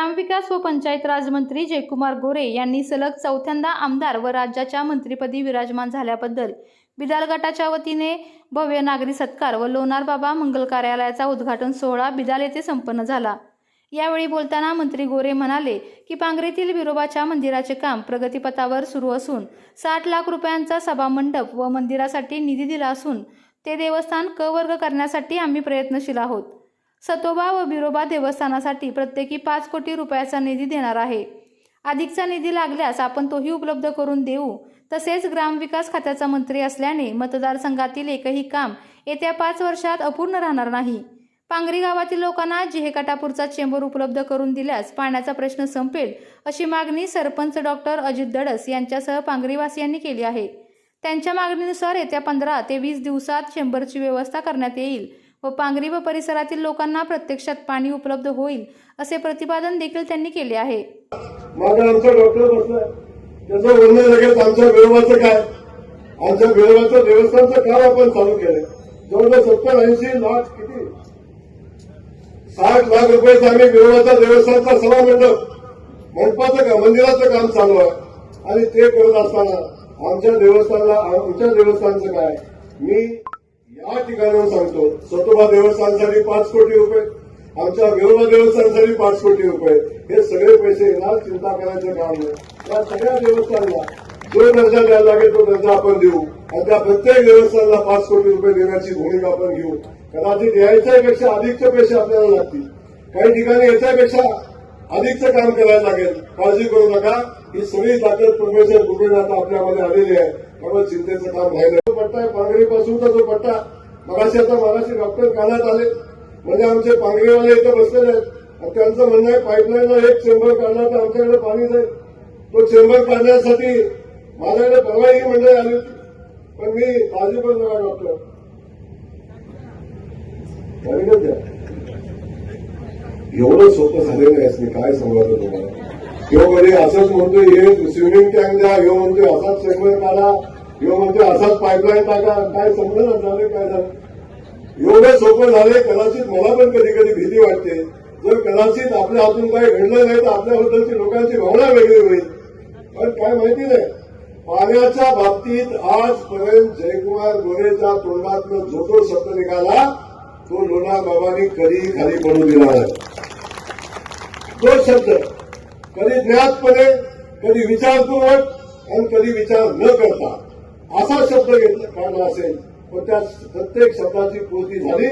ग्रामविकास व पंचायत राजमंत्री जयकुमार गोरे यांनी सलग चौथ्यांदा आमदार व राज्याच्या मंत्रिपदी विराजमान झाल्याबद्दल बिदाल गटाच्या वतीने भव्य नागरी सत्कार व लोणार बाबा मंगल कार्यालयाचा उद्घाटन सोहळा बिदाल येथे संपन्न झाला. यावेळी बोलताना मंत्री गोरे म्हणाले की पांगरेतील विरोबाच्या मंदिराचे काम प्रगतीपथावर सुरू असून साठ लाख रुपयांचा सभामंडप व मंदिरासाठी निधी दिला असून ते देवस्थान क वर्ग करण्यासाठी आम्ही प्रयत्नशील आहोत. सतोबा व बिरोबा देवस्थानासाठी प्रत्येकी पाच कोटी रुपयाचा निधी देणार आहे. अधिकचा निधी लागल्यास आपण तोही उपलब्ध करून देऊ. तसेच ग्रामविकास खात्याचा मंत्री असल्याने मतदारसंघातील एकही काम येत्या पाच वर्षात अपूर्ण राहणार नाही. पांगरी गावातील लोकांना जिहेकाटापूरचा चेंबर उपलब्ध करून दिल्यास पाण्याचा प्रश्न संपेल अशी मागणी सरपंच डॉक्टर अजित दडस यांच्यासह पांगरीवासियांनी केली आहे. त्यांच्या मागणीनुसार येत्या पंधरा ते वीस दिवसात चेंबरची व्यवस्था करण्यात येईल. व पांगरी व परिसरातील लोकांना प्रत्यक्षात पाणी उपलब्ध होईल असे प्रतिपादन देखील त्यांनी केले आहे. आमच्या विरोबाचं देवस्थानचं काम आपण चालू केलंय. जवळजवळ सत्तर ऐंशी लाख किती? साठ लाख रुपयाचं आम्ही विरोबाच्या देवस्थानचा सभा मंडप मंडपाचं काम मंदिराचं काम चालू आहे. आणि ते करत असताना? आमच्या देवस्थानला आमच्या देवस्थानचं काय? मी या ठिकाणी सांगतो. सतोबा देवस्थानसाठी पाच कोटी रुपये. आमच्या विरोबा देवस्थानसाठी पाच कोटी रुपये. हे सगळे पैसे येणार चिंता करायचं काम नाही या सगळ्या देवस्थानला जो दर्जा द्यायला लागेल तो दर्जा आपण देऊ. आणि त्या प्रत्येक देवस्थानला पाच कोटी रुपये देण्याची भूमिका आपण घेऊ. कदाचित याच्यापेक्षा अधिकचे पैसे आपल्याला लागतील. काही ठिकाणी याच्यापेक्षा अधिकचं काम करायला लागेल. काळजी करू नका. ही सगळी ताकद प्रोफेसर गुरुन आता आपल्यामध्ये आलेली आहे. त्यामुळे चिंतेचं काम राहिलं. पट्टा आहे पांगरीपासूनचा जो पट्टा मराठी आता मराठी डॉक्टर काढण्यात आले. म्हणजे आमचे पांगरीवाले इथं बसलेले आहेत. आणि त्यांचं म्हणणं आहे पाईपलाईनला एक चेंबर काढला तर आमच्याकडे पाणी जाईल तो चेंबर काढण्यासाठी माझ्याकडे परवानगी मंडळी आली होती. पण मी काळजी पण नका डॉक्टर. एवढं सोपं झालेलं आहे मी काय सांगतो तुम्हाला. ह्यो मध्ये म्हणजे असंच म्हणतोय हे स्विमिंग टँक द्या ह्यो म्हणतोय असाच सेगमेंट काढा ह्यो म्हणतोय असाच पाईपलाईन टाका काय समजलं झालं काय झालं? एवढं सोपं झालंय कदाचित मला पण कधी कधी भीती वाटते. जर कदाचित आपल्या हातून काही घडलं नाही तर आपल्याबद्दलची लोकांची भावना वेगळी होईल. पण काय माहिती नाही. पाण्याच्या बाबतीत आजपर्यंत जयकुमार गोरेच्या तोंडातनं जो तो शब्द निघाला तो लोणार बाबांनी कधी खाली पडू दिला नाही. तो शब्द कधी ज्ञातपणे कधी विचारपूर्वक आणि कधी विचार न करता. असा शब्द घेतला काढला असेल. पण त्या प्रत्येक शब्दाची पूर्ती झाली.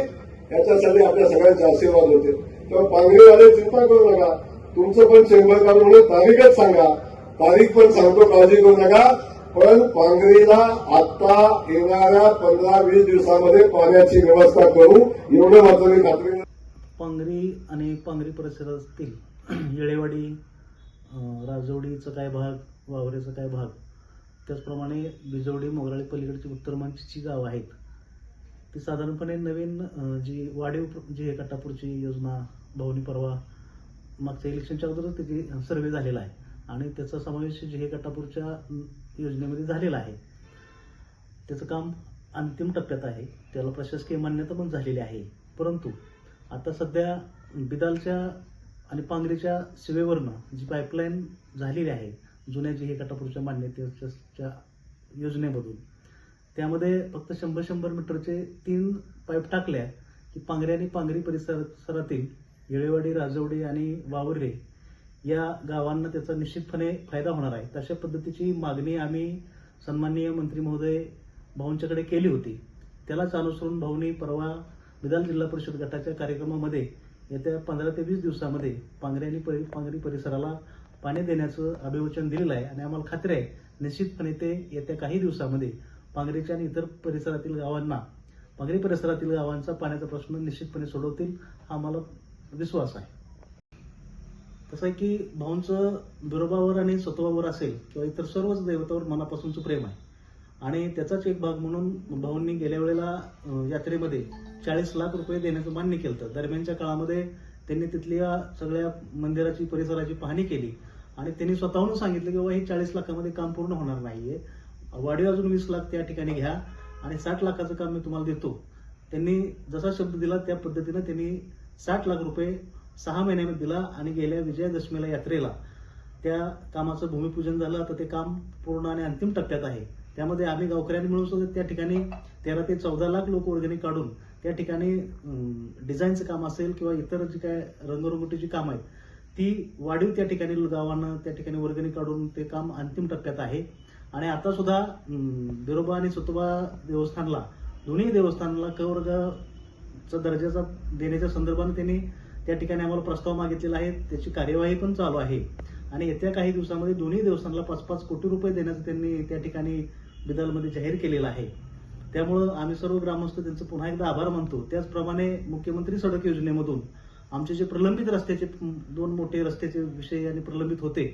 याच्यासाठी आपल्या सगळ्यांचे आशीर्वाद होते. तर पांगरीवाले चिंता करू नका. तुमचं पण चेंबर काढून म्हणून तारीखच सांगा. तारीख पण सांगतो काळजी करू नका. पण पांगरीला आता येणाऱ्या पंधरा वीस दिवसामध्ये पाण्याची व्यवस्था करू. एवढं मात्र मी खात्री पांगरी आणि पांगरी परिसरातील येळेवाडी राजवडीचा काय भाग वावरेचा काय भाग त्याचप्रमाणे बिजवडी मोगराळी पलीकडची उत्तरमानची गावं आहेत. ती साधारणपणे नवीन जी वाढीव जी आहे कट्टापूरची योजना भवनी परवा मागच्या इलेक्शनच्या अगोदरच त्याची सर्वे झालेला आहे. आणि त्याचा समावेश जे हे कट्टापूरच्या योजनेमध्ये झालेला आहे. त्याचं काम अंतिम टप्प्यात आहे. त्याला प्रशासकीय मान्यता पण झालेली आहे. परंतु आता सध्या बिदालच्या आणि पांगरीच्या सेवेवरनं जी पाईपलाईन झालेली आहे जुन्या जी हे कटापूरच्या मान्यतेच्या योजनेमधून त्यामध्ये फक्त शंभर शंभर मीटरचे तीन पाईप टाकल्या की पांगरी आणि पांगरी परिसरातील येळेवाडी राजवडी आणि वावरे या गावांना त्याचा निश्चितपणे फायदा होणार आहे. तशा पद्धतीची मागणी आम्ही सन्माननीय मंत्री महोदय भाऊंच्याकडे केली होती. त्यालाच अनुसरून भाऊनी परवा विधान जिल्हा परिषद गटाच्या कार्यक्रमामध्ये येत्या पंधरा ते वीस दिवसामध्ये पांगरी आणि परि पांगरी परिसराला पाणी देण्याचं अभिवचन दिलेलं आहे आणि आम्हाला खात्री आहे निश्चितपणे ते येत्या काही दिवसामध्ये पांगरीच्या आणि इतर परिसरातील गावांना पांगरी परिसरातील गावांचा पाण्याचा प्रश्न निश्चितपणे सोडवतील हा आम्हाला विश्वास आहे. कसं आहे की भाऊंचं दुर्भावर आणि सत्वावर असेल किंवा इतर सर्वच देवतावर मनापासूनचं प्रेम आहे. आणि त्याचाच एक भाग म्हणून भाऊंनी गेल्या वेळेला यात्रेमध्ये चाळीस लाख रुपये देण्याचं मान्य केलं दरम्यानच्या काळामध्ये त्यांनी तिथल्या सगळ्या मंदिराची परिसराची पाहणी केली आणि त्यांनी स्वतःहून सांगितलं की बाबा हे चाळीस लाखामध्ये काम पूर्ण होणार नाहीये. वाढीव अजून वीस लाख त्या ठिकाणी घ्या आणि साठ लाखाचं काम मी तुम्हाला देतो. त्यांनी जसा शब्द दिला त्या पद्धतीनं त्यांनी साठ लाख रुपये सहा महिन्यामध्ये दिला आणि गेल्या विजयादशमीला यात्रेला त्या कामाचं भूमिपूजन झालं. तर ते काम पूर्ण आणि अंतिम टप्प्यात आहे. त्यामध्ये आम्ही गावकऱ्यांनी मिळून सुद्धा त्या ठिकाणी तेरा ते चौदा लाख लोक वर्गणी काढून त्या ठिकाणी डिझाईनचं काम असेल किंवा इतर जी काय रंगरंगोटीची कामं आहेत ती वाढीव त्या ठिकाणी गावांना त्या ठिकाणी वर्गणी काढून ते काम अंतिम टप्प्यात आहे. आणि आता सुद्धा बिरोबा आणि सुतोबा देवस्थानला दोन्ही देवस्थानला क वर्गाचा दर्जाचा देण्याच्या संदर्भाने त्यांनी त्या ठिकाणी आम्हाला प्रस्ताव मागितलेला आहे. त्याची कार्यवाही पण चालू आहे. आणि येत्या काही दिवसामध्ये दोन्ही देवस्थानला पाच पाच कोटी रुपये देण्याचं त्यांनी त्या ठिकाणी बिदालमध्ये जाहीर केलेलं आहे. त्यामुळं आम्ही सर्व ग्रामस्थ त्यांचं पुन्हा एकदा आभार मानतो. त्याचप्रमाणे मुख्यमंत्री सडक योजनेमधून आमचे जे प्रलंबित रस्त्याचे दोन मोठे रस्त्याचे विषय आणि प्रलंबित होते.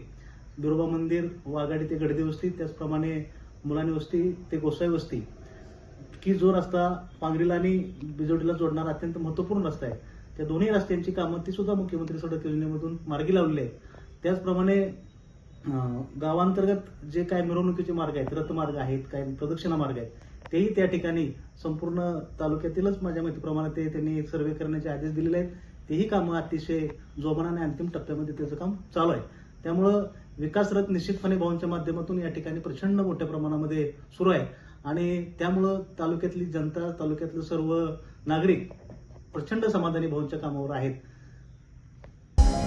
बिरोबा मंदिर वाघाडी ते गडदे वस्ती त्याचप्रमाणे मुलानी वस्ती ते गोसाई वस्ती. की जो रस्ता पांगरीला आणि बिजोडीला जोडणारा अत्यंत महत्त्वपूर्ण रस्ता आहे. त्या दोन्ही रस्त्यांची कामं ती सुद्धा मुख्यमंत्री सडक योजनेमधून मार्गी लावली आहे त्याचप्रमाणे गावांतर्गत जे काय मिरवणुकीचे मार्ग आहेत रथमार्ग आहेत काय प्रदक्षिणा मार्ग आहेत तेही त्या ठिकाणी संपूर्ण तालुक्यातीलच माझ्या माहितीप्रमाणे ते त्यांनी सर्वे करण्याचे आदेश दिलेले आहेत. तेही कामं अतिशय जोमानाने अंतिम टप्प्यामध्ये त्याचं काम चालू आहे. त्यामुळं विकास रथ निश्चितपणे भवनच्या माध्यमातून या ठिकाणी प्रचंड मोठ्या प्रमाणामध्ये सुरू आहे. आणि त्यामुळं तालुक्यातली जनता तालुक्यातले सर्व नागरिक प्रचंड समाधानी भाऊंच्या कामावर आहेत.